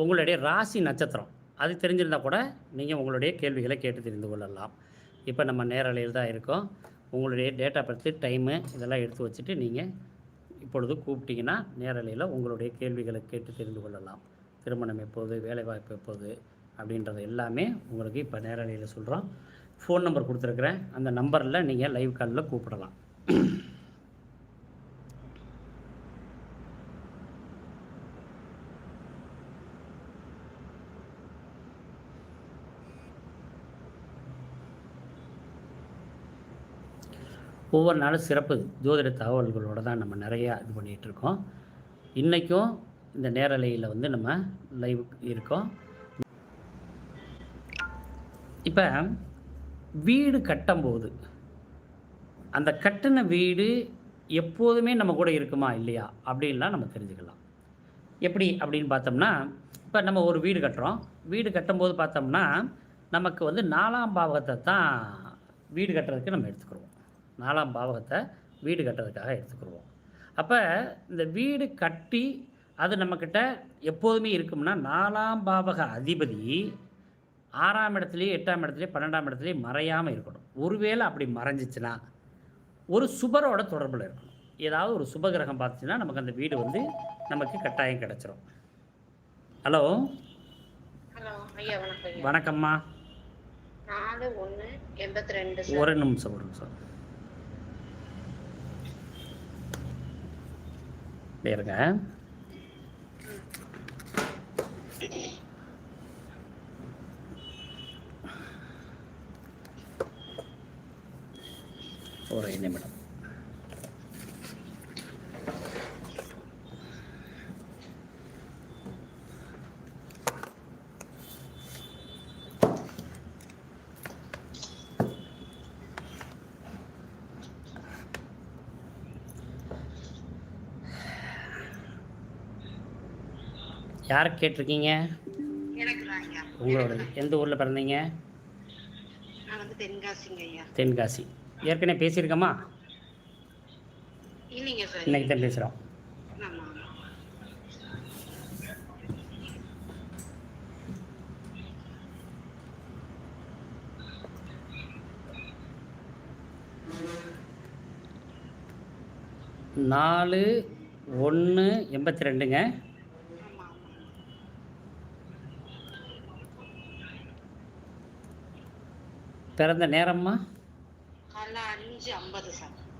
உங்களுடைய ராசி நட்சத்திரம். அது தெரிஞ்சிருந்தால் கூட நீங்கள் உங்களுடைய கேள்விகளை கேட்டு தெரிந்து கொள்ளலாம். இப்போ நம்ம நேரலையில் தான் இருக்கோம். உங்களுடைய டேட்டா பற்றி டைமு இதெல்லாம் எடுத்து வச்சுட்டு நீங்கள் இப்பொழுது கூப்பிட்டிங்கன்னா நேரலையில் உங்களுடைய கேள்விகளை கேட்டு தெரிந்து கொள்ளலாம். திருமணம் எப்போது வேலைவாய்ப்பு எப்போது அப்படின்றது எல்லாமே உங்களுக்கு இப்போ நேரலையில் சொல்கிறோம் ஃபோன் நம்பர் கொடுத்துருக்குறேன். அந்த நம்பரில் நீங்கள் லைவ் காலில் கூப்பிடலாம். ஒவ்வொரு நாளும் சிறப்பு ஜோதிட தகவல்களோடு தான் நம்ம நிறையா இது பண்ணிகிட்டு இருக்கோம் இன்றைக்கும் இந்த நேரலையில் வந்து நம்ம லைவ் இருக்கோம். இப்போ வீடு கட்டும்போது அந்த கட்டின வீடு எப்போதுமே நம்ம கூட இருக்குமா இல்லையா அப்படின்லாம் நம்ம தெரிஞ்சுக்கலாம். எப்படி அப்படின்னு பார்த்தோம்னா இப்போ நம்ம ஒரு வீடு கட்டுறோம். வீடு கட்டும்போது பார்த்தோம்னா நமக்கு வந்து நாலாம் பாவகத்தை தான் வீடு கட்டுறதுக்கு நம்ம எடுத்துக்கிறோம். நாலாம் பாவகத்தை வீடு கட்டுறதுக்காக எடுத்துக்கிடுவோம் அப்போ இந்த வீடு கட்டி அது நம்மக்கிட்ட எப்போதுமே இருக்கும்னா நாலாம் பாவக அதிபதி ஆறாம் இடத்துலையும் எட்டாம் இடத்துலையும் பன்னெண்டாம் இடத்துலையும் மறையாமல் இருக்கணும். ஒருவேளை அப்படி மறைஞ்சிச்சுன்னா ஒரு சுபரோட தொடர்பில் இருக்கணும். ஏதாவது ஒரு சுபகிரகம் பார்த்துச்சுன்னா நமக்கு அந்த வீடு வந்து நமக்கு கட்டாயம் கிடச்சிரும். ஹலோ? ஹலோ ஐயா வணக்கம் ஐயா. வணக்கம்மா. ஒரு நிமிஷம் ஒரு நிமிஷம். இருங்க ஒரு நிமிடம். யாரை கேட்டிருக்கீங்க? உங்களோட எந்த ஊரில் பிறந்தீங்க? தென்காசி. ஏற்கனவே பேசியிருக்கோமா? இன்னைக்கு தான் பேசுகிறோம் நாலு ஒன்று எண்பத்தி ரெண்டுங்க ஆமா ஆமா பிறந்த நேரம்மா?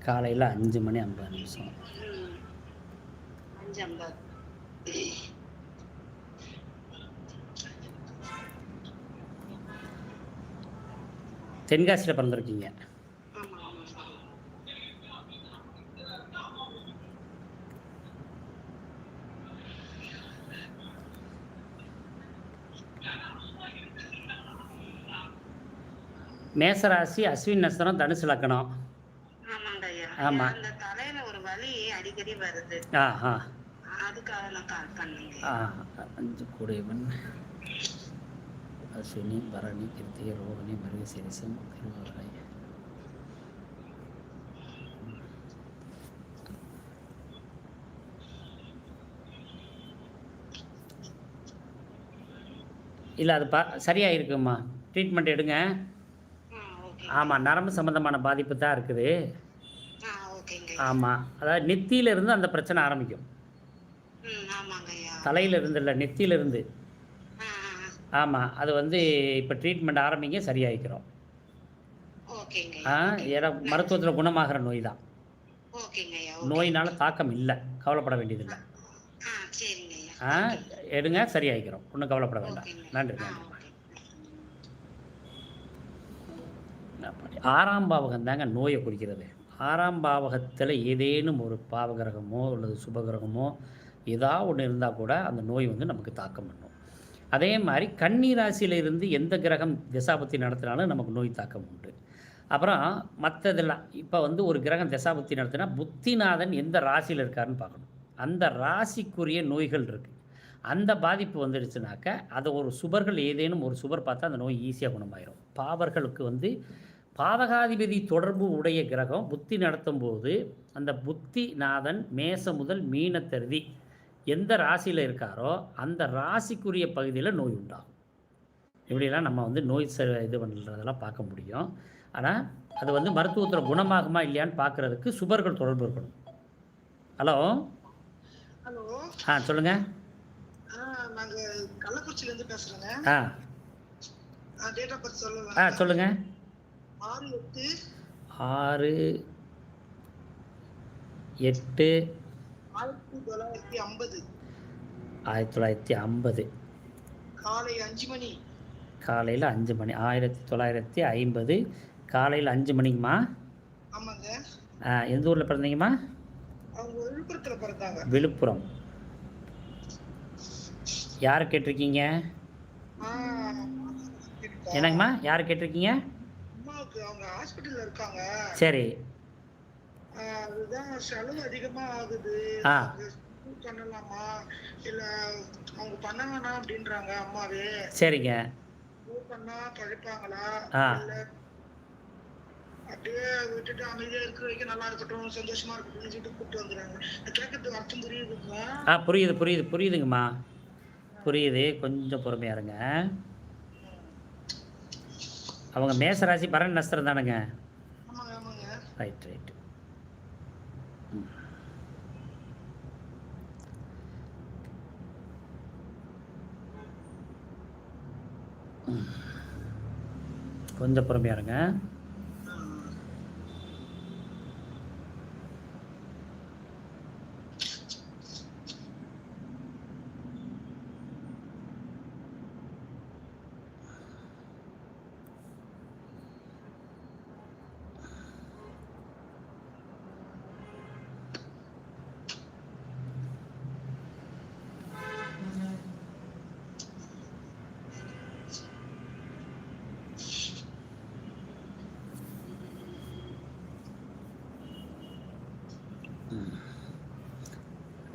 காலையில் அஞ்சு மணி ஐம்பது நிமிஷம். தென்காசியில் பிறந்திருக்கீங்க ஆமா ஆமா சார் மேசராசி அஸ்வின் நட்சத்திரம் தனுசு லக்கணம். ஆமாங்க ஐயா. ஆமா. அந்த தலையில ஒரு வலி அடிக்கடி வருது. ஆ ஆ கூடையவன் அஸ்வினி பரணி கிருத்திகை ரோகிணி மிருகசீரிசம் திருவாராய் இல்லை அது பா சரியாக இருக்கும்மா ட்ரீட்மெண்ட் எடுங்க. ஆமாம் நரம்பு சம்மந்தமான பாதிப்பு தான் இருக்குது. ஆமாம் அதாவது நெத்தியில இருந்து அந்த பிரச்சனை ஆரம்பிக்கும். ம் ஆமாங்க ஐயா தலையில இருந்து இல்லை நெத்தியில இருந்து ஆ ஆ, ஆ. ஆமாம் அது வந்து இப்போ ட்ரீட்மெண்ட் ஆரம்பிங்க சரியாயிக்கிறோம். ஆ ஏன்னா மருத்துவத்தில் குணமாகிற நோய் தான். நோயினால தாக்கம் இல்லை கவலைப்பட வேண்டியதில்லை. ஆ எடுங்க சரியாயிக்கிறோம். ஒன்றும் கவலைப்பட வேண்டாம். நன்றி நன்றி ஓகே அப்படி ஆறாம் பாவகம் தாங்க நோயை குறிக்கிறது. ஆறாம் பாவகத்தில் ஏதேனும் ஒரு பாவகிரகமோ அல்லது சுபகிரகமோ ஏதாவது ஒன்று இருந்தால் கூட அந்த நோய் வந்து நமக்கு தாக்கம் பண்ணும். அதே மாதிரி கன்னி ராசியில் இருந்து எந்த கிரகம் திசாபத்தி நடத்தினாலும் நமக்கு நோய் தாக்கம் உண்டு. அப்புறம் மற்றதெல்லாம் இப்போ வந்து ஒரு கிரகம் திசாபுத்தி நடத்தினா புத்திநாதன் எந்த ராசியில் இருக்காருன்னு பார்க்கணும். அந்த ராசிக்குரிய நோய்கள் இருக்குது அந்த பாதிப்பு வந்துடுச்சுனாக்க அதை ஒரு சுபர்கள் ஏதேனும் ஒரு சுபர் பார்த்தா அந்த நோய் ஈஸியாக குணமாயிரும். பாவர்களுக்கு வந்து பாவகாதிபதி தொடர்பு உடைய கிரகம் புத்தி நடத்தும் போது அந்த புத்திநாதன் மேச முதல் மீனத்தருதி எந்த ராசியில் இருக்காரோ அந்த ராசிக்குரிய பகுதியில் நோய் உண்டாகும். இப்படியெல்லாம் நம்ம வந்து நோய் ச இது பண்ணுறதெல்லாம் பார்க்க முடியும். ஆனால் அது வந்து மருத்துவத்தில் குணமாகுமா இல்லையான்னு பார்க்குறதுக்கு சுபர்கள் தொடர்பு இருக்கணும். ஹலோ? ஹலோ? ஆ சொல்லுங்கள் ஆ சொல்லுங்கள் ஆறு எட்டு ஆயிரத்தி தொள்ளாயிரத்தி ஐம்பது ஆயிரத்தி தொள்ளாயிரத்தி ஐம்பது காலை அஞ்சு மணி காலையில் அஞ்சு மணி ஆயிரத்தி தொள்ளாயிரத்தி ஐம்பது காலையில் அஞ்சு மணிங்கம்மா ஆமாங்க எந்த ஊரில் பிறந்தீங்கம்மா விழுப்புரத்துல பிறந்தாங்க விழுப்புரம் யார் கேட்டிருக்கீங்க என்னங்கம்மா யார் கேட்டிருக்கீங்க அம்மாவுக்கு அவங்க ஹாஸ்பிட்டல்ல இருக்காங்க. சரி. அதுதான் செலவு அதிகமா ஆகுது. பண்ணலாமா? இல்ல அவங்க பண்ண வேணாம் அப்படின்றாங்க அம்மாவே. சரிங்க. பண்ணா பழைப்பாங்களா. இல்ல அப்படியே விட்டுட்டு அமைதியா இருக்கிற வரைக்கும் நல்லா இருக்கட்டும் சந்தோஷமா இருக்கட்டும்னு சொல்லிட்டு கூப்பிட்டு வந்துடுறாங்க. நான் கேட்கறதுக்கு அர்த்தம் புரியுதுங்களா? ஆ புரியுது புரியுது புரியுதுங்கம்மா. புரியுது. கொஞ்சம் பொறுமையா இருங்க. அவங்க மேசராசி பரண் நஸ்திரம் தானுங்க. ரைட் ரைட் கொஞ்சம் பொறுமையா இருங்க.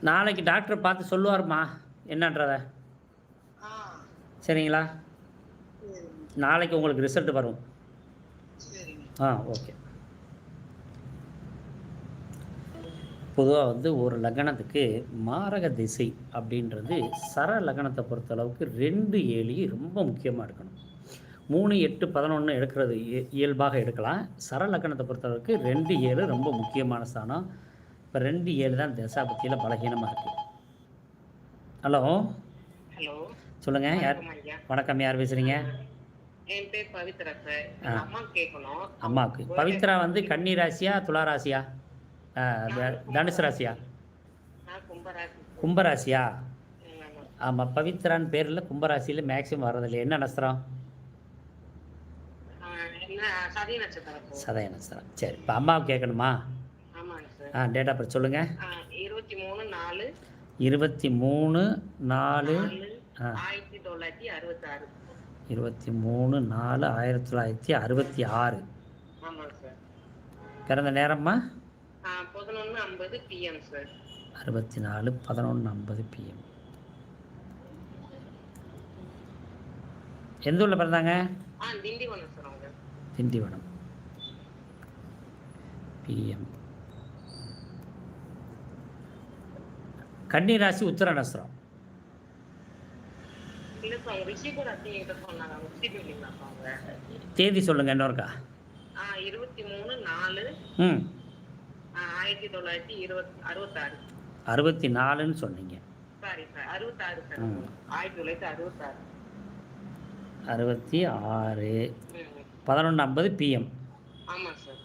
நாளைக்கு டாக்டர் பார்த்து சொல்லுவாருமா என்னன்றத. சரிங்களா? சரிங்க. நாளைக்கு உங்களுக்கு ரிசல்ட் வரும். ஆ ஓகே. பொதுவாக வந்து ஒரு லக்னத்துக்கு மாரக திசை அப்படின்றது சர லக்னத்தை பொறுத்தளவுக்கு ரெண்டு ஏழி ரொம்ப முக்கியமாக எடுக்கணும். மூணு எட்டு பதினொன்று எடுக்கிறது இய- இயல்பாக எடுக்கலாம். சர லக்னத்தை பொறுத்தளவுக்கு ரெண்டு ஏழு ரொம்ப முக்கியமான ஸ்தானம். இப்போ ரெண்டு ஏழு தான் தசாபத்தியில் பலகீனமாக இருக்குது ஹலோ? ஹலோ. சொல்லுங்கள் யார்? வணக்கம் யார் பேசுகிறீங்க என் பேர் பவித்ரா சார். ஆ. அம்மா கேட்கணும். அம்மாவுக்கு. பவித்ரா வந்து கன்னி ராசியா துலா ராசியா? தனுசு ராசியா? கும்பராசியா. ஆமாம் பவித்ரான்னு பேரில் கும்பராசியில் மேக்ஸிமம் வர்றதில்லை. என்ன நஸ்திரம் சதய நட்சத்திரம். சரி இப்போ அம்மாவுக்கு கேட்கணுமா? ஆ டேட் ஆஃப் பர்த் சொல்லுங்கள் இருபத்தி மூணு நாலு. இருபத்தி மூணு நாலு ஆயிரத்தி தொள்ளாயிரத்தி அறுபத்தாறு. இருபத்தி மூணு நாலு ஆயிரத்தி தொள்ளாயிரத்தி அறுபத்தி ஆறு. பிறந்த நேரம்மா? ஆ, பதினொன்னு ஐம்பது பிஎம் சார். அறுபத்தி நாலு பதினொன்று ஐம்பது பிஎம் எந்த ஊரில் பிறந்தாங்க? திண்டிவனம் திண்டிவனம். பிஎம் கன்னி ராசி உத்தர நஸ்திரம் தேதி சொல்லுங்கள் இன்னொருக்கா இருபத்தி மூணு நாலு. ம். ஆயிரத்தி தொள்ளாயிரத்தி இருபத் அறுபத்தாறு. அறுபத்தி நாலுன்னு சொன்னீங்க. சாரி சார் அறுபத்தாறு சார். ஆயிரத்தி தொள்ளாயிரத்தி அறுபத்தாறு. அறுபத்தி ஆறு. பதினொன்று ஐம்பது பிஎம் ஆமா சார்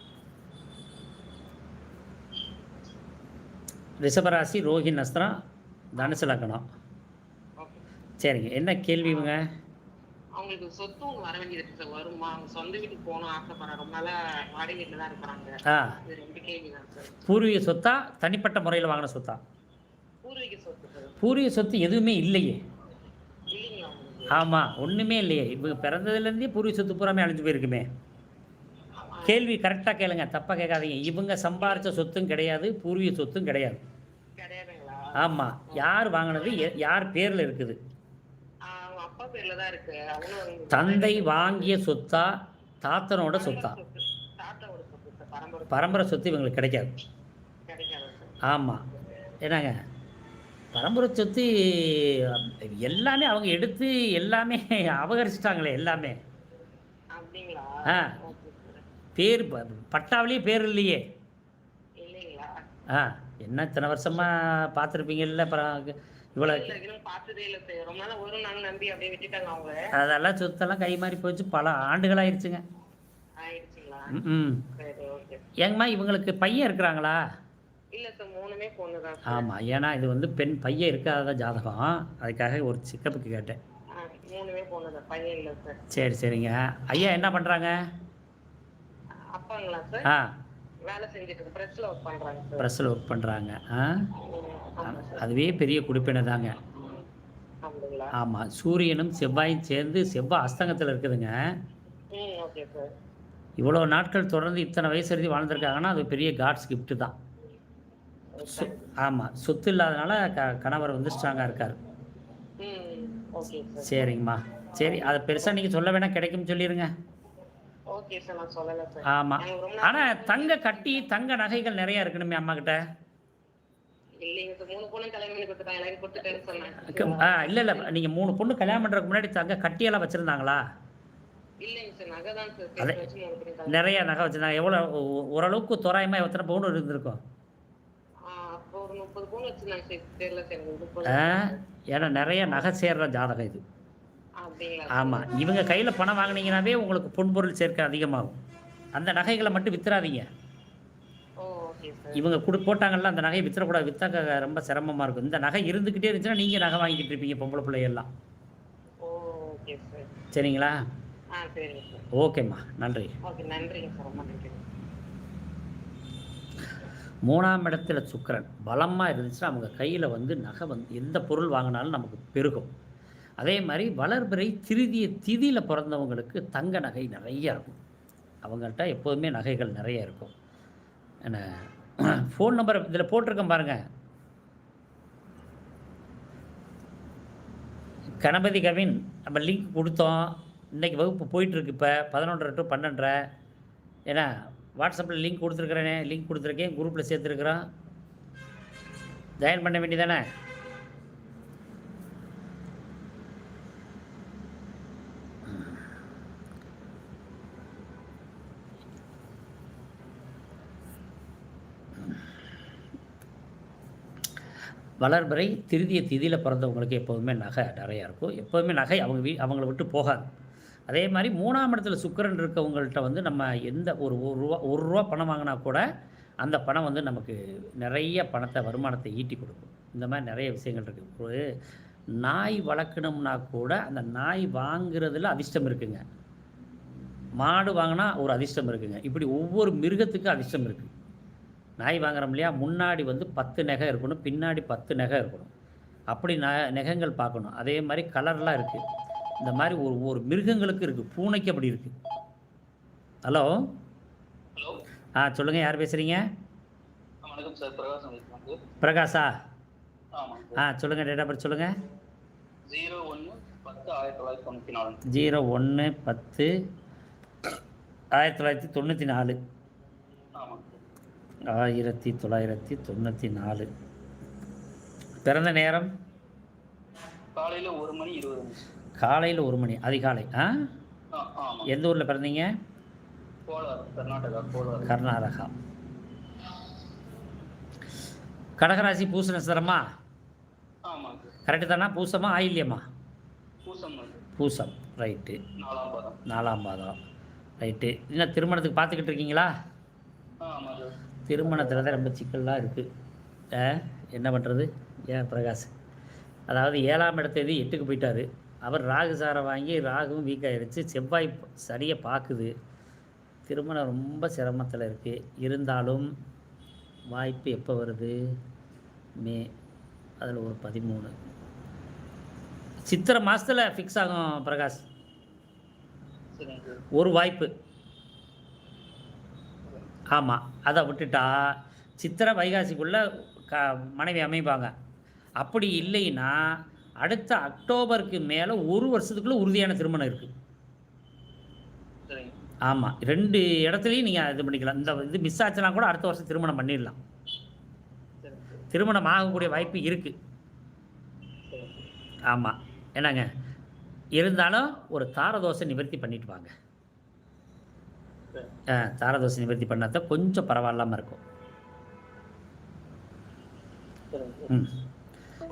ரிஷபராசி ரோஹி நஸ்திரம் தனுசு லக்கணம் சரிங்க. என்ன கேள்வி இவங்க? அவங்களுக்கு சொத்து வர வேண்டியது சார். வருமா? அவங்க சொந்த வீட்டுக்கு போகணும் ஆசைப்படுறாங்க. ரொம்ப நாளா வாடகை வீட்டில் தான் இருக்கிறாங்க. ரெண்டு கேள்வி தான் சார். பூர்வீக சொத்தா தனிப்பட்ட முறையில் வாங்கின சொத்தா? பூர்வீக சொத்து பூர்வீக சொத்து எதுவுமே இல்லையே. ஆமாம் ஒன்றுமே இல்லையே. இவங்க பிறந்ததுலேருந்தே பூர்வீக சொத்து பூராமே அழிஞ்சு போயிருக்குமே. கேள்வி கரெக்டாக கேளுங்க. தப்பாக கேட்காதீங்க. இவங்க சம்பாரித்த சொத்தும் கிடையாது பூர்வீக சொத்தும் கிடையாது. ஆமாம் யார் வாங்கினது? யார் பேரில் இருக்குது? தந்தை வாங்கிய சொத்தா தாத்தனோட சொத்தா? பரம்பரை சொத்து. இவங்களுக்கு கிடைக்காது. ஆமாம் என்னங்க? பரம்பரை சொத்து எல்லாமே அவங்க எடுத்து எல்லாமே அபகரிச்சிட்டாங்களே எல்லாமே. ஆ. பேர் பட்டாவிலேயே பேர் இல்லையே. ஆ என்ன இத்தனை வருஷமாக பார்த்துருப்பீங்கல்ல அப்புறம் இவ்வளோ அதெல்லாம் சொத்தெல்லாம் கை மாறி போச்சு. பல ஆண்டுகளாயிருச்சுங்க. ஆயிடுச்சுங்களா ம் ஏங்கம்மா இவங்களுக்கு பையன் இருக்கிறாங்களா? இல்ல சார் மூணுமே பொண்ணு தான் சார். ஆமாம் ஏன்னா இது வந்து பெண் பையன் இருக்காத ஜாதகம். அதுக்காக ஒரு சிக்கப்புக்கு கேட்டேன். சரி. சரிங்க. ஐயா என்ன பண்ணுறாங்க அப்பாங்களா சார் ஆ. வேலை செஞ்சுட்டு ஒர்க் பண்றாங்க சார் ப்ரெஸ்ஸில் ஒர்க் பண்ணுறாங்க ஆ? அதுவே பெரிய குடிப்பினை தாங்க. ஆமாம் சூரியனும் செவ்வாயும் சேர்ந்து செவ்வாய் அஸ்தங்கத்தில் இருக்குதுங்க. இவ்வளோ நாட்கள் தொடர்ந்து இத்தனை வயசு எழுதி வாழ்ந்திருக்காங்கன்னா அது பெரிய காட்ஸ் gift தான். ஆமாம் சொத்து இல்லாதனால க கணவர் வந்து ஸ்ட்ராங்காக இருக்கார். சரிங்கம்மா. சரி அதை பெருசாக நீங்கள் சொல்ல வேணால் கிடைக்கும்னு சொல்லிடுங்க நாள் ஆனால் தங்க கட்டி தங்க நகைகள் நிறையா இருக்கணுமே அம்மா கிட்ட இல்லை இல்லை. நீங்கள் மூணு பொண்ணு கல்யாணம் பண்ணுறதுக்கு முன்னாடி தங்க கட்டியெல்லாம் வச்சுருந்தாங்களா? நிறைய நகை வச்சுருந்தாங்க. எவ்வளோ ஓ- ஓரளவுக்கு தோராயமாக எத்தனை பவுன் இருந்திருக்கும்? ஏன்னா நிறைய நகை சேர்ற ஜாதகம் இது. ஆமாம் இவங்க கையில் பணம் வாங்குனீங்கன்னாவே உங்களுக்கு பொன்பொருள் சேர்க்கை அதிகமாகும். அந்த நகைகளை மட்டும் வித்துறாதீங்க. இவங்க கொடு போட்டாங்கல்ல அந்த நகையை வித்துறக்கூடாது. வித்தாக்க ரொம்ப சிரமமாக இருக்கும். இந்த நகை இருந்துக்கிட்டே இருந்துச்சுன்னா நீங்கள் நகை வாங்கிட்டு இருப்பீங்க பொம்பளை பிள்ளையெல்லாம் சரிங்களா? ஓகேம்மா நன்றி. மூணாம் இடத்துல சுக்கிரன் பலமாக இருந்துச்சுன்னா அவங்க கையில் வந்து நகை வந்து எந்த பொருள் வாங்கினாலும் நமக்கு பெருகும். அதே மாதிரி வளர்பிறை திருதிய திதியில் பிறந்தவங்களுக்கு தங்க நகை நிறைய இருக்கும். அவங்கள்ட்ட எப்போதுமே நகைகள் நிறைய இருக்கும். என்ன ஃபோன் நம்பர் இதில் போட்டிருக்கேன் பாருங்கள் கணபதி கவின் நம்ம லிங்க் கொடுத்தோம். இன்றைக்கி வகுப்பு போயிட்டுருக்கு இப்போ பதினொன்றரை டு பன்னெண்டரை. ஏன்னா வாட்ஸ்அப்பில் லிங்க் கொடுத்துருக்குறேனே லிங்க் கொடுத்துருக்கேன் குரூப்பில் சேர்த்துருக்குறோம். ஜாயின் பண்ண வேண்டியதானே வளர்பிறை திருதிய திதியில் பிறந்தவங்களுக்கு எப்போதுமே நகை நிறையா இருக்கும். எப்போதுமே நகை அவங்க வீ அவங்கள விட்டு போகாது. அதே மாதிரி மூணாம் இடத்துல சுக்கிரன் இருக்கவங்கள்ட்ட வந்து நம்ம எந்த ஒரு ஒரு ரூபா ஒரு ரூபா பணம் வாங்கினா கூட அந்த பணம் வந்து நமக்கு நிறைய பணத்தை வருமானத்தை ஈட்டி கொடுக்கும். இந்த மாதிரி நிறைய விஷயங்கள் இருக்குது ஒரு நாய் வளர்க்கணும்னா கூட அந்த நாய் வாங்குறதுல அதிர்ஷ்டம் இருக்குங்க. மாடு வாங்கினா ஒரு அதிர்ஷ்டம் இருக்குங்க. இப்படி ஒவ்வொரு மிருகத்துக்கும் அதிர்ஷ்டம் இருக்குது நாய் வாங்குறோம் இல்லையா? முன்னாடி வந்து பத்து நகை இருக்கணும் பின்னாடி பத்து நகை இருக்கணும். அப்படி ந நகங்கள் பார்க்கணும். அதே மாதிரி கலர்லாம் இருக்குது இந்த மாதிரி ஒரு ஒரு மிருகங்களுக்கு இருக்குது பூனைக்கு அப்படி இருக்குது ஹலோ? ஹலோ? ஆ சொல்லுங்கள் யார் பேசுகிறீங்க வணக்கம் சார். பிரகாஷா ஆ சொல்லுங்கள் டேட் ஆஃப் பர்த் சொல்லுங்கள் ஜீரோ ஒன்று பத்து ஆயிரத்தி தொள்ளாயிரத்தி தொண்ணூற்றி நாலு. ஜீரோ ஒன்று பத்து ஆயிரத்தி தொள்ளாயிரத்தி தொண்ணூற்றி நாலு. ஆயிரத்தி தொள்ளாயிரத்தி தொண்ணூற்றி நாலு. பிறந்த நேரம்? காலையில் ஒரு மணி இருபது காலையில் ஒரு மணி அதிகாலை. ஆ? எந்த ஊரில் பிறந்தீங்க? கர்நாடகா கடகராசி பூச நட்சத்திரமா? கரெக்டு தானா? பூசமா ஆயில்யமா? பூசம் ரைட்டு. நாலாம் பாதம். ரைட்டு. என்ன திருமணத்துக்கு பார்த்துக்கிட்டு இருக்கீங்களா? திருமணத்தில் தான் ரொம்ப சிக்கல்லாம் இருக்குது என்ன பண்ணுறது ஏன் பிரகாஷ்? அதாவது ஏழாம் இடத்தேதி எட்டுக்கு போயிட்டாரு. அவர் ராகு சாரை வாங்கி ராகுவும் வீக் செவ்வாய் சரியை பார்க்குது திருமணம் ரொம்ப சிரமத்தில் இருக்குது இருந்தாலும் வாய்ப்பு எப்போ வருது? மே அதில் ஒரு பதிமூணு. சித்திரை மாதத்தில் ஃபிக்ஸ் ஆகும் பிரகாஷ். ஒரு வாய்ப்பு. ஆமாம் அதை விட்டுட்டா சித்திரை வைகாசிக்குள்ளே க மனைவி அமைப்பாங்க. அப்படி இல்லைன்னா அடுத்த அக்டோபருக்கு மேலே ஒரு வருஷத்துக்குள்ளே உறுதியான திருமணம் இருக்குது ஆமாம் ரெண்டு இடத்துலையும் நீங்கள் இது பண்ணிக்கலாம். இந்த இது மிஸ் ஆச்சுன்னா கூட அடுத்த வருஷம் திருமணம் பண்ணிடலாம். திருமணம் ஆகக்கூடிய வாய்ப்பு இருக்குது ஆமாம் என்னங்க? இருந்தாலும் ஒரு தாரதோஷை நிவர்த்தி பண்ணிட்டு வாங்க. தாரதோஷ நிவர்த்தி பண்ணால் தான் கொஞ்சம் பரவாயில்லாமல் இருக்கும். ம்.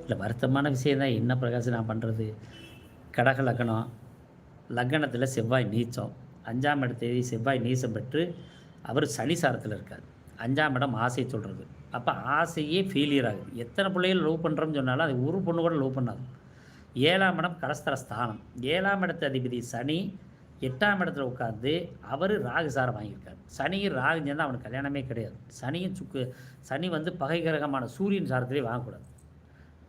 இல்லை வருத்தமான விஷயம் தான் என்ன பிரகாசம் நான் பண்ணுறது கடக லக்னம். லக்னத்தில் செவ்வாய் நீச்சம். அஞ்சாம் இடத்தேதி செவ்வாய் நீசம் பெற்று அவர் சனி சாரத்தில் இருக்கார். அஞ்சாம் இடம் ஆசை சொல்கிறது அப்போ ஆசையே ஃபெயிலியர் ஆகுது. எத்தனை பிள்ளைகள் லவ் பண்ணுறோம்னு சொன்னாலும் அது ஒரு பொண்ணு கூட லவ் பண்ணாது. ஏழாம் இடம் கடஸ்தர ஸ்தானம். ஏழாம் இடத்து அதிபதி சனி எட்டாம் இடத்துல உட்காந்து அவர் ராகுசாரம் வாங்கியிருக்கார். சனியும் ராகு சேர்ந்தால் அவனுக்கு கல்யாணமே கிடையாது. சனியும் சுக்கு சனி வந்து பகை கிரகமான சூரியன் சாரத்திலே வாங்கக்கூடாது.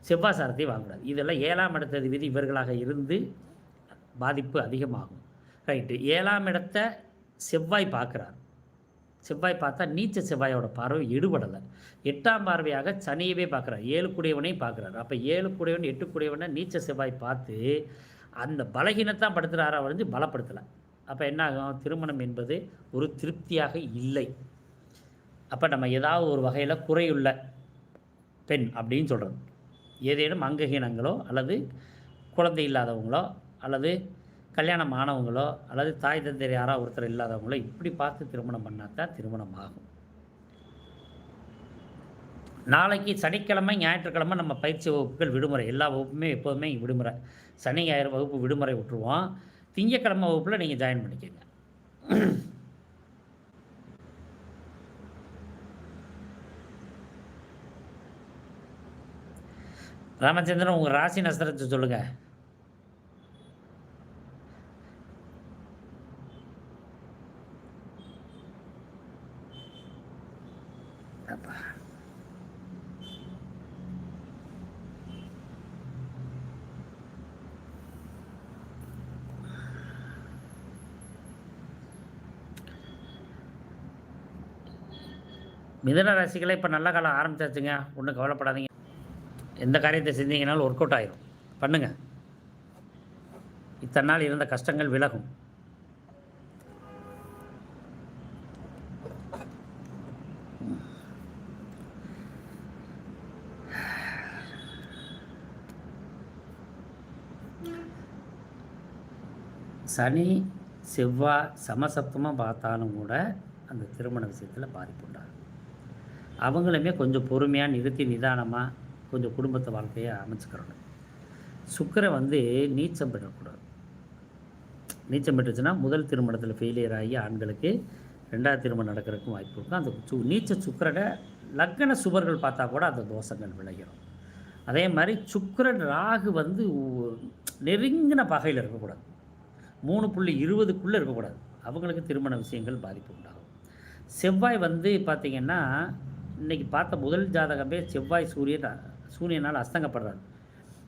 செவ்வாய் சாரத்தையும் வாங்கக்கூடாது. இதெல்லாம் ஏழாம் இடத்த விதி இவர்களாக இருந்து பாதிப்பு அதிகமாகும். ரைட்டு ஏழாம் இடத்த செவ்வாய் பார்க்குறார். செவ்வாய் பார்த்தா நீச்ச செவ்வாயோட பார்வை எடுபடலை. எட்டாம் பார்வையாக சனியவே பார்க்குறார். ஏழு கூடியவனையும் பார்க்குறாரு. அப்போ ஏழு கூடியவன் எட்டு கூடியவனை நீச்ச செவ்வாய் பார்த்து அந்த பலகீனத்தான் படுத்துகிறாரா வழிஞ்சு பலப்படுத்தலை. அப்போ என்ன ஆகும் திருமணம் என்பது ஒரு திருப்தியாக இல்லை. அப்போ நம்ம ஏதாவது ஒரு வகையில் குறையுள்ள பெண் அப்படின்னு சொல்கிறது ஏதேனும் அங்கஹீனங்களோ அல்லது குழந்தை இல்லாதவங்களோ அல்லது கல்யாணம் ஆனவங்களோ அல்லது தாய் தந்தையர் யாராவது ஒருத்தர் இல்லாதவங்களோ இப்படி பார்த்து திருமணம் பண்ணால் தான் திருமணம் ஆகும். நாளைக்கு சனிக்கிழமை ஞாயிற்றுக்கிழமை நம்ம பயிற்சி வகுப்புகள் விடுமுறை. எல்லா வகுப்புமே எப்போதுமே விடுமுறை. சனி ஞாயிறு வகுப்பு விடுமுறை விட்டுருவோம். திங்கக்கிழமை வகுப்பில் நீங்கள் ஜாயின் பண்ணிக்கோங்க. ராமச்சந்திரன் உங்கள் ராசி நஸ்திரத்தை சொல்லுங்கள் அப்பா மிதன ராசிகளை இப்போ நல்ல காலம் ஆரம்பிச்சாச்சுங்க. ஒன்றும் கவலைப்படாதீங்க. எந்த காரியத்தை செஞ்சீங்கனாலும் ஒர்க் அவுட் ஆயிரும். பண்ணுங்க. இத்தனை நாள் இருந்த கஷ்டங்கள் விலகும். சனி செவ்வாய் சமசப்தமாக பார்த்தாலும் கூட அந்த திருமண விஷயத்தில் பாதிப்பு உண்டாகும். அவங்களுமே கொஞ்சம் பொறுமையாக நிறுத்தி நிதானமாக கொஞ்சம் குடும்பத்தை வாழ்க்கையை அமைச்சுக்கிறணும். சுக்கரை வந்து நீச்சம் பெறக்கூடாது. நீச்சம் பெற்றுச்சுன்னா முதல் திருமணத்தில் ஃபெயிலியர் ஆகி ஆண்களுக்கு ரெண்டாவது திருமணம் நடக்கிறதுக்கும் வாய்ப்பு இருக்கும். அந்த சு நீச்ச சுக்கிரனை லக்கண சுவர்கள் பார்த்தா கூட அந்த தோஷங்கள் விளைகிறோம் அதே மாதிரி சுக்கரன் ராகு வந்து நெருங்கின பகையில் இருக்கக்கூடாது. மூணு புள்ளி இருபதுக்குள்ளே இருக்கக்கூடாது. அவங்களுக்கு திருமண விஷயங்கள் பாதிப்பு உண்டாகும். செவ்வாய் வந்து பார்த்திங்கன்னா இன்றைக்கி பார்த்த முதல் ஜாதகமே செவ்வாய் சூரியன் சூரியனால் அஸ்தங்கப்படுறாரு.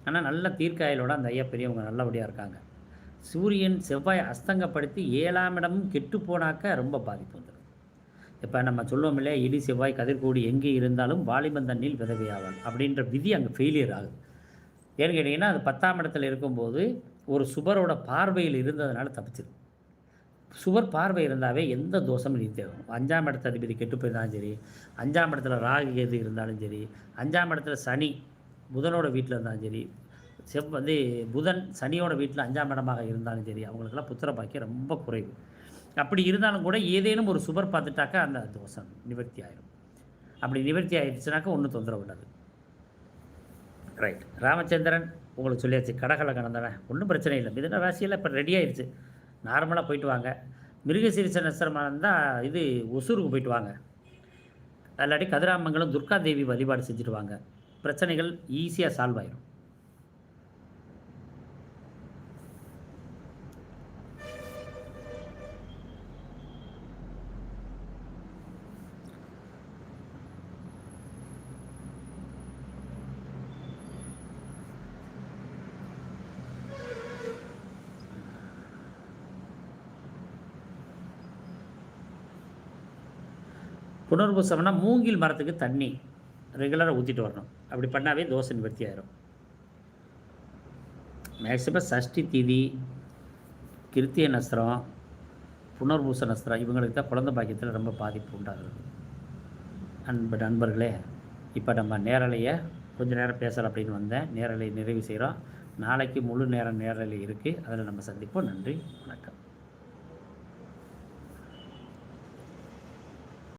ஆனால் நல்ல தீர்க்காயலோட அந்த ஐயா பெரியவங்க நல்லபடியாக இருக்காங்க. சூரியன் செவ்வாய் அஸ்தங்கப்படுத்தி ஏழாம் இடமும் கெட்டு போனாக்க ரொம்ப பாதிப்பு வந்துடும். இப்போ நம்ம சொல்லுவோம் இல்லையா இடி செவ்வாய் கதிர்கூடி எங்கே இருந்தாலும் வாலிபன் தண்ணியில் விதவையாவான் அப்படின்ற விதி அங்கே ஃபெயிலியர் ஆகுது. ஏன்னு கேட்டிங்கன்னா அது பத்தாம் இடத்துல இருக்கும்போது ஒரு சுபரோட பார்வையில் இருந்ததுனால தப்பிச்சிது சுவர் பார்வை இருந்தாவே எந்த தோஷமும் நீத்தாகும் அஞ்சாம் இடத்த அதிபதி கெட்டு போயிருந்தாலும் சரி அஞ்சாம் இடத்துல ராகு கேது இருந்தாலும் சரி அஞ்சாம் இடத்துல சனி புதனோட வீட்டில் இருந்தாலும் சரி செவ் வந்து புதன் சனியோட வீட்டில் அஞ்சாம் இடமாக இருந்தாலும் சரி அவங்களுக்கெல்லாம் புத்திர பாக்கியம் ரொம்ப குறைவு. அப்படி இருந்தாலும் கூட ஏதேனும் ஒரு சுவர் பார்த்துட்டாக்கா அந்த தோஷம் நிவர்த்தி ஆயிடும் அப்படி நிவர்த்தி ஆயிடுச்சுனாக்கா ஒன்றும் தொந்தரவு விடாது ரைட் ராமச்சந்திரன் உங்களுக்கு சொல்லியாச்சு கடகலக்கணம் தானே? ஒன்றும் பிரச்சனை இல்லை. மிதன ராசியில் இப்போ ரெடி ஆயிடுச்சு. நார்மலாக போயிட்டு வாங்க. மிருகசீரிச நட்சத்திரமாக இருந்தால் இது ஒசூருக்கு போயிட்டு வாங்க. இல்லாட்டி கதிராமங்கலம் துர்கா தேவி வழிபாடு செஞ்சுட்டு வாங்க. பிரச்சனைகள் ஈஸியாக சால்வ் ஆயிடும் புனர்பூசம்னா மூங்கில் மரத்துக்கு தண்ணி ரெகுலராக ஊற்றிட்டு வரணும். அப்படி பண்ணாவே தோசை நிவர்த்தி ஆயிரும். மேக்சிமம் சஷ்டி தீதி கிருத்திய நஸ்திரம் புனர்பூச நஸ்திரம் இவங்களுக்கு தான் குழந்தை பாக்கியத்தில் ரொம்ப பாதிப்பு உண்டாகிறது அன்பு நண்பர்களே இப்போ நம்ம நேரலையை கொஞ்சம் நேரம் பேசலாம் அப்படின்னு வந்தேன். நேரலை நிறைவு செய்கிறோம் நாளைக்கு முழு நேரம் நேரலை இருக்குது அதில் நம்ம சந்திப்போம். நன்றி. வணக்கம்.